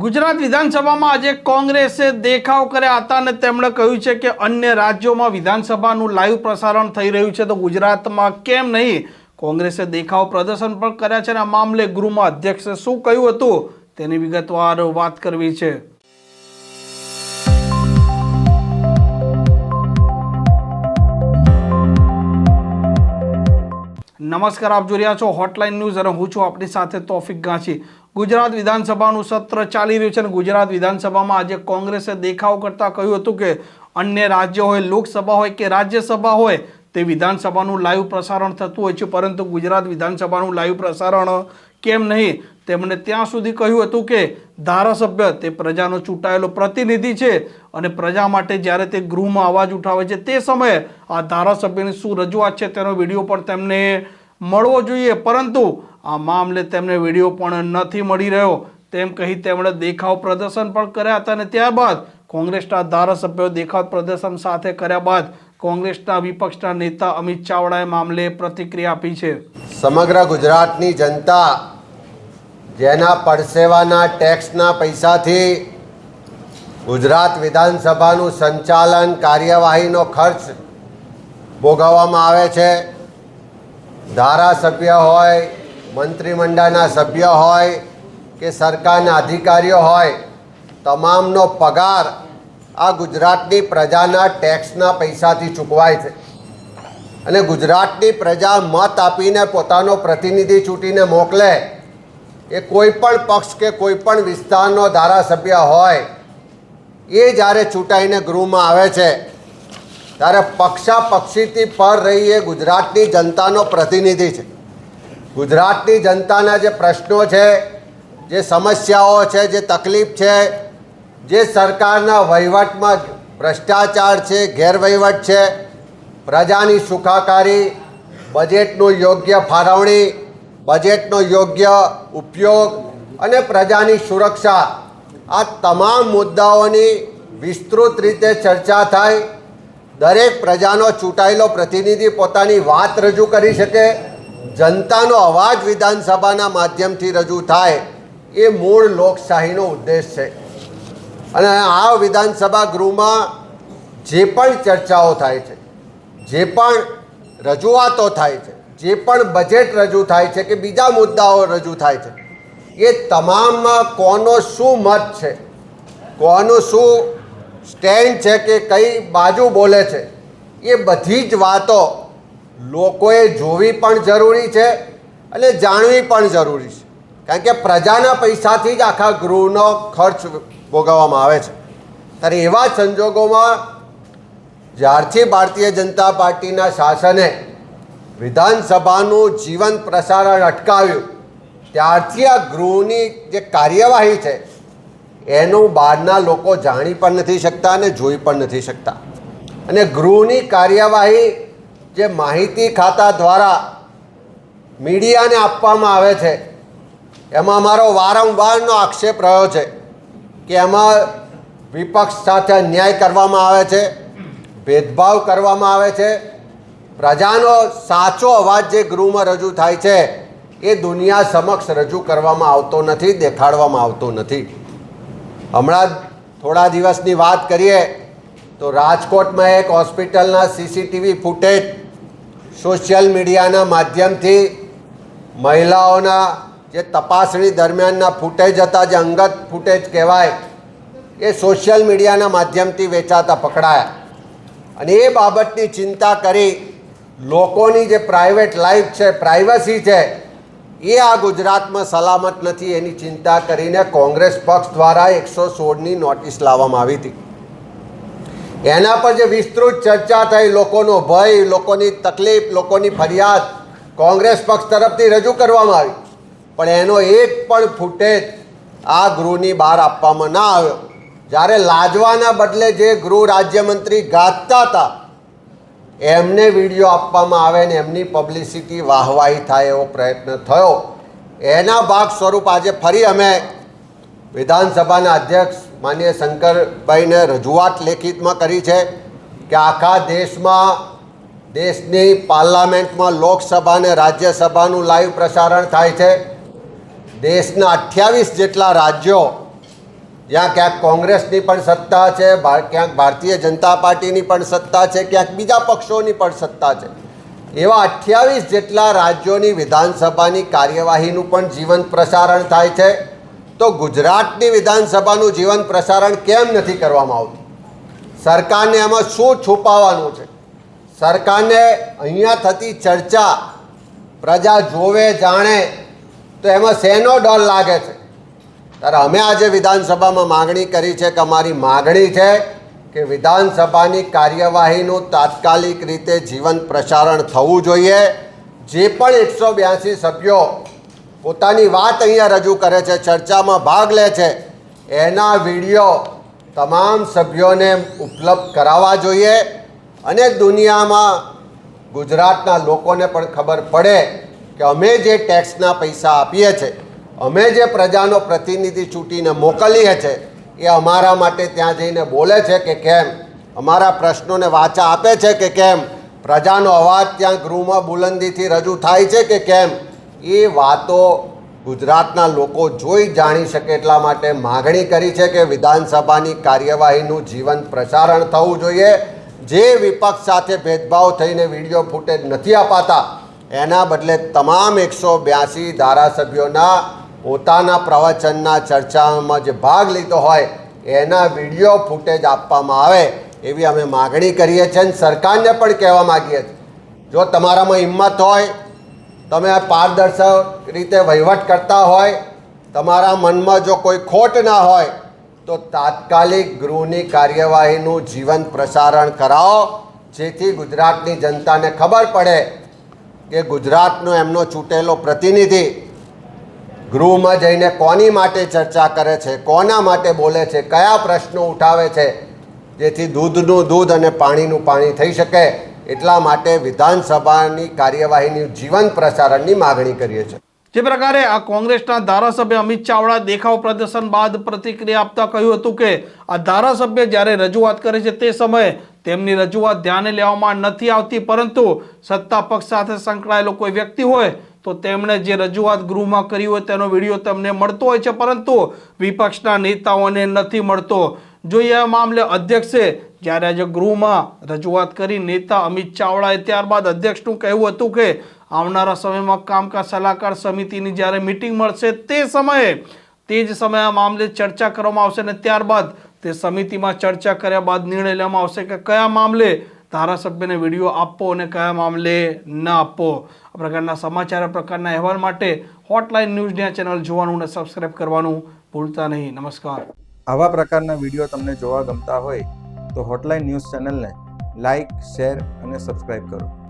ગુજરાત વિધાનસભામાં આજે કોંગ્રેસે દેખાવ કર્યા હતા અને તેમણે કહ્યું છે કે અન્ય રાજ્યોમાં વિધાનસભાનું લાઈવ પ્રસારણ થઈ રહ્યું છે તો ગુજરાતમાં કેમ નહીં? કોંગ્રેસે દેખાવ પ્રદર્શન પણ કર્યા છે અને આ મામલે ગૃહમાં અધ્યક્ષે શું કહ્યું હતું તેની વિગતવાર વાત કરવી છે. નમસ્કાર, આપ જોઈ રહ્યા છો હોટલાઇન ન્યૂઝ અને હું છું આપણી સાથે તોફિક ગાંચી. ગુજરાત વિધાનસભાનું સત્ર ચાલી રહ્યું છે અને ગુજરાત વિધાનસભામાં આજે કોંગ્રેસે દેખાવ કરતાં કહ્યું હતું કે અન્ય રાજ્ય હોય, લોકસભા હોય કે રાજ્યસભા હોય, તે વિધાનસભાનું લાઈવ પ્રસારણ થતું હોય છે. પરંતુ ગુજરાત વિધાનસભાનું લાઈવ પ્રસારણ કેમ નહીં? તેમણે ત્યાં સુધી કહ્યું હતું કે ધારાસભ્ય તે પ્રજાનો ચૂંટાયેલો પ્રતિનિધિ છે અને પ્રજા માટે જ્યારે તે ગૃહમાં અવાજ ઉઠાવે છે તે સમયે આ ધારાસભ્યની શું રજૂઆત છે તેનો વીડિયો પણ તેમને મળવો જોઈએ. પરંતુ આ મામલે તેમને વીડિયો પણ નથી મળી રહ્યો. તેમ કહી તેમણે દેખાવ પ્રદર્શન પણ કર્યા હતા અને ત્યારબાદ કોંગ્રેસના ધારાસભ્યો દેખાવ પ્રદર્શન સાથે કર્યા બાદ કોંગ્રેસના વિપક્ષના નેતા અમિત ચાવડાએ મામલે પ્રતિક્રિયા આપી છે. સમગ્ર ગુજરાતની જનતા જેના પરસેવાના ટેક્સના પૈસાથી ગુજરાત વિધાનસભાનું સંચાલન કાર્યવાહીનો ખર્ચ ભોગવવામાં આવે છે. ધારાસભ્ય હોય, મંત્રીમંડળના સભ્ય હોય કે સરકારના અધિકારીઓ હોય, તમામનો પગાર આ ગુજરાતની પ્રજાના ટેક્સના પૈસાથી ચૂકવાય છે. અને ગુજરાતની પ્રજા મત આપીને પોતાનો પ્રતિનિધિ ચૂંટીને મોકલે એ કોઈ પણ પક્ષ કે કોઈ પણ વિસ્તારનો ધારાસભ્ય હોય, એ જ્યારે ચૂંટાઈને ગૃહમાં આવે છે ત્યારે પક્ષા પક્ષીથી પર રહી એ ગુજરાતની જનતાનો પ્રતિનિધિ છે. ગુજરાતની જનતાના જે પ્રશ્નો છે, જે સમસ્યાઓ છે, જે તકલીફ છે, જે સરકારના વહીવટમાં ભ્રષ્ટાચાર છે, ગેરવહીવટ છે, પ્રજાની સુખાકારી, બજેટનું યોગ્ય ફાળવણી, બજેટનો યોગ્ય ઉપયોગ અને પ્રજાની સુરક્ષા, આ તમામ મુદ્દાઓની વિસ્તૃત રીતે ચર્ચા થાય દરેક પ્રજાનો ચૂંટાયેલો પ્રતિનિધિ પોતાની વાત રજૂ કરી શકે. જનતાનો અવાજ વિધાનસભાના માધ્યમથી રજૂ થાય. એ મૂળ લોકશાહીનો ઉદ્દેશ છે. અને આ વિધાનસભા ગૃહમાં જે પણ ચર્ચાઓ થાય છે, જે પણ રજૂઆતો થાય છે, જે પણ બજેટ રજૂ થાય છે કે બીજા મુદ્દાઓ રજૂ થાય છે, એ તમામમાં કોનો શું મત છે, કોનું શું સ્ટેન્ડ છે કે કઈ બાજુ બોલે છે, એ બધી જ વાતો લોકોએ જોવી પણ જરૂરી છે અને જાણવી પણ જરૂરી છે. કારણ કે પ્રજાના પૈસાથી જ આખા ગૃહનો ખર્ચ ભોગવવામાં આવે છે. ત્યારે એવા સંજોગોમાં જ્યારથી ભારતીય જનતા પાર્ટીના શાસને વિધાનસભાનું જીવન પ્રસારણ અટકાવ્યું, ત્યારથી આ ગૃહની જે કાર્યવાહી છે એનું બહારના લોકો જાણી પણ નથી શકતા અને જોઈ પણ નથી શકતા. અને ગૃહની કાર્યવાહી જે માહિતી ખાતા દ્વારા મીડિયાને આપવામાં આવે છે, એમાં મારો વારંવારનો આક્ષેપ રહ્યો છે કે એમાં વિપક્ષ સાથે અન્યાય કરવામાં આવે છે, ભેદભાવ કરવામાં આવે છે. પ્રજાનો સાચો અવાજ જે ગૃહમાં રજૂ થાય છે, એ દુનિયા સમક્ષ રજૂ કરવામાં આવતો નથી, દેખાડવામાં આવતો નથી. હમણાં થોડા દિવસની વાત કરીએ તો રાજકોટમાં એક હોસ્પિટલના સીસીટીવી ફૂટેજ સોશિયલ મીડિયાના માધ્યમથી મહિલાઓના જે તપાસણી દરમિયાનના ફૂટેજ હતા, જે અંગત ફૂટેજ કહેવાય, એ સોશિયલ મીડિયાના માધ્યમથી વેચાતા પકડાયા. અને એ બાબતની ચિંતા કરી લોકોની જે પ્રાઇવેટ લાઈફ છે, પ્રાઇવસી છે એ આ ગુજરાતમાં સલામત નથી એની ચિંતા કરીને કોંગ્રેસ પક્ષ દ્વારા એકસો સોળની નોટિસ લાવવામાં આવી હતી. એના પર જે વિસ્તૃત ચર્ચા થઈ, લોકોનો ભય, લોકોની તકલીફ, લોકોની ફરિયાદ કોંગ્રેસ પક્ષ તરફથી રજૂ કરવામાં આવી. પણ એનો એક પણ ફૂટેજ આ ગૃહની બહાર આપવામાં ના આવ્યો. જ્યારે લાજવાના બદલે જે ગૃહ રાજ્યમંત્રી ગાજતા હતા એમને વીડિયો આપવામાં આવે ને એમની પબ્લિસિટી વાહવાહી થાય એવો પ્રયત્ન થયો. એના ભાગ સ્વરૂપ આજે ફરી અમે વિધાનસભાના અધ્યક્ષ માનીય શંકરભાઈને રજૂઆત લેખિતમાં કરી છે કે આખા દેશમાં, દેશની પાર્લામેન્ટમાં લોકસભા અને રાજ્યસભાનું લાઈવ પ્રસારણ થાય છે. દેશના અઠ્યાવીસ જેટલા રાજ્યો જ્યાં ક્યાંક કોંગ્રેસની પણ સત્તા છે ક્યાંક ભારતીય જનતા પાર્ટીની પણ સત્તા છે, ક્યાંક બીજા પક્ષોની પણ સત્તા છે. એવા અઠ્યાવીસ જેટલા રાજ્યોની વિધાનસભાની કાર્યવાહીનું પણ જીવંત પ્રસારણ થાય છે. તો ગુજરાતની વિધાનસભાનું જીવંત પ્રસારણ કેમ નથી કરવામાં આવતું? સરકારને એમાં શું છુપાવવાનું છે? સરકારને અહીંયા થતી ચર્ચા પ્રજા જોવે, જાણે, તો એમાં શેનો ડર લાગે છે? ત્યારે અમે આજે વિધાનસભામાં માગણી કરી છે કે અમારી માગણી છે કે વિધાનસભાની કાર્યવાહીનું તાત્કાલિક રીતે જીવન પ્રસારણ થવું જોઈએ. જે પણ એકસો બ્યાસી સભ્યો પોતાની વાત અહીંયા રજૂ કરે છે, ચર્ચામાં ભાગ લે છે, એના વીડિયો તમામ સભ્યોને ઉપલબ્ધ કરાવવા જોઈએ. અને દુનિયામાં ગુજરાતના લોકોને પણ ખબર પડે કે અમે જે ટેક્સના પૈસા આપીએ છીએ અમે જે પ્રજાનો પ્રતિનિધિ ચૂંટીને મોકલીએ છીએ એ અમારા માટે ત્યાં જઈને બોલે છે કે કેમ? અમારા પ્રશ્નોને વાચા આપે છે કે કેમ? પ્રજાનો અવાજ ત્યાં ગૃહમાં બુલંદીથી રજૂ થાય છે કે કેમ? એ વાતો ગુજરાતના લોકો જોઈ જાણી શકે એટલા માટે માગણી કરી છે કે વિધાનસભાની કાર્યવાહીનું જીવંત પ્રસારણ થવું જોઈએ. જે વિપક્ષ સાથે ભેદભાવ થઈને વીડિયો ફૂટેજ નથી અપાતા, એના બદલે તમામ એકસો બ્યાસી ધારાસભ્યોના પોતાના પ્રવચનના ચર્ચામાં જે ભાગ લીધો હોય, એના વીડિયો ફૂટેજ આપવામાં આવે એવી અમે માગણી કરીએ છીએ અને સરકારને પણ કહેવા માગીએ છીએ. જો તમારામાં હિંમત હોય, તમે પારદર્શક રીતે વહીવટ કરતા હોય, તમારા મનમાં જો કોઈ ખોટ ના હોય, તો તાત્કાલિક ગૃહની કાર્યવાહીનું જીવંત પ્રસારણ કરાવો, જેથી ગુજરાતની જનતાને ખબર પડે કે ગુજરાતનો એમનો ચૂંટેલો પ્રતિનિધિ ગૃહમાં જઈને કોની માટે ચર્ચા કરે છે, કોના માટે બોલે છે, કયા પ્રશ્નો ઉઠાવે છે, જેથી દૂધનું દૂધ અને પાણીનું પાણી થઈ શકે, એટલા માટે વિધાનસભાની કાર્યવાહીની જીવંત પ્રસારણની માગણી કરીએ છીએ. જે પ્રકારે આ કોંગ્રેસના ધારાસભ્ય અમિત ચાવડા દેખાવ પ્રદર્શન બાદ પ્રતિક્રિયા આપતા કહ્યું હતું કે આ ધારાસભ્ય જ્યારે રજૂઆત કરે છે તે સમયે તેમની રજૂઆત ધ્યાને લેવામાં નથી આવતી, પરંતુ સત્તા પક્ષ સાથે સંકળાયેલો કોઈ વ્યક્તિ હોય તો તેમણે જે રજૂઆત ગૃહમાં કરી હોય તેનો વીડિયો તમને મળતો હોય છે, પરંતુ વિપક્ષના નેતાઓને નથી મળતો. જોઈએ આ મામલે અધ્યક્ષે જ્યારે આજે ગૃહમાં રજૂઆત કરી નેતા અમિત ચાવડાએ ત્યારબાદ અધ્યક્ષનું કહેવું હતું કે આવનારા સમયમાં કામકાજ સલાહકાર સમિતિની જ્યારે મિટિંગ મળશે તે સમયે, તે જ સમયે આ મામલે ચર્ચા કરવામાં આવશે અને ત્યારબાદ તે સમિતિમાં ચર્ચા કર્યા બાદ નિર્ણય લેવામાં આવશે કે કયા મામલે ધારાસભ્યને વીડિયો આપવો અને કયા મામલે ન આપવો આ પ્રકારના સમાચાર પ્રકારના અહેવાલ માટે હોટલાઇન ન્યૂઝની ચેનલ જોવાનું અને સબસ્ક્રાઇબ કરવાનું ભૂલતા નહીં. નમસ્કાર. આવા પ્રકારના વીડિયો તમને જોવા ગમતા હોય તો હોટલાઇન ન્યૂઝ ચેનલને લાઇક શેર અને સબસ્ક્રાઇબ કરો.